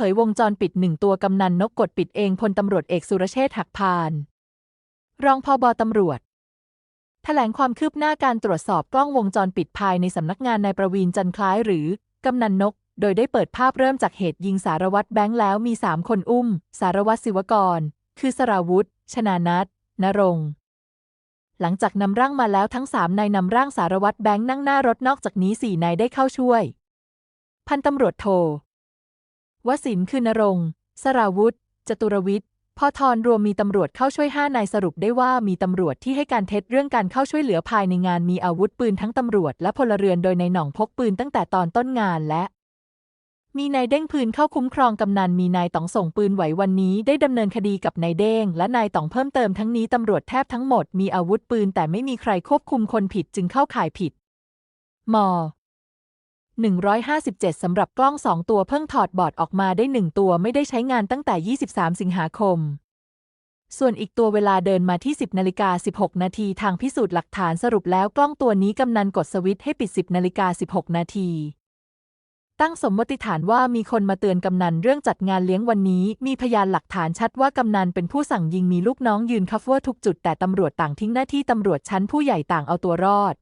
เผยวงจรปิดหนึ่งตัวกำนันนกกดปิดเองพลตำรวจเอกสุรเชษฐ์หักพาน รองพอบตำรวจ แถลงความคืบหน้าการตรวจสอบกล้องวงจรปิดภายในสำนักงานนายประวีนจันทร์คล้ายหรือกำนันนก โดยได้เปิดภาพเริ่มจากเหตุยิงสารวัตรแบงค์แล้วมีสามคนอุ้ม สารวัตรศิวกร คือสราวุธ ชนานัทนรงหลังจากนำร่างมาแล้วทั้งสามนายนำร่างสารวัตรแบงค์นั่งหน้ารถนอกจากนี้สี่นายได้เข้าช่วย พันตำรวจโท วสินคือนรงสราวุธ จตุรวิทย์พอทรรวมมีตำรวจเข้าช่วยห้านายสรุปได้ว่ามีตำรวจที่ให้การเท็จเรื่องการเข้าช่วยเหลือภายในงานมีอาวุธปืนทั้งตำรวจและพลเรือนโดยในหน่องพกปืนตั้งแต่ตอนต้นงานและ มีนายเด้งปืนเข้าคุ้มครองกำนันมีนายต๋องส่งปืนไหววันนี้ได้ดำเนินคดีกับนายเด้งและนายต๋องเพิ่มเติมทั้งนี้ตำรวจแทบทั้งหมดมีอาวุธปืนแต่ไม่มีใครควบคุมคนผิดจึงเข้าข่ายผิดม 157 สำหรับกล้อง 2 ตัวเพิ่งถอดบอร์ดออกมาได้ 1 ตัวไม่ได้ใช้งานตั้งแต่ 23 สิงหาคม ส่วนอีกตัวเวลาเดินมาที่ 10นาฬิกา16 นาทีทางพิสูจน์หลักฐานสรุปแล้วกล้องตัวนี้กำนันกดสวิตช์ให้ปิด 10นาฬิกา16 นาที ตั้งสมมติฐานว่ามีคนมาเตือนกำนันเรื่องจัดงานเลี้ยงวันนี้ มีพยานหลักฐานชัดว่ากำนันเป็นผู้สั่งยิงมีลูกน้องยืนคัฟเวอร์ทุกจุดแต่ตำรวจต่างทิ้งหน้าที่ตำรวจชั้นผู้ใหญ่ต่างเอาตัวรอด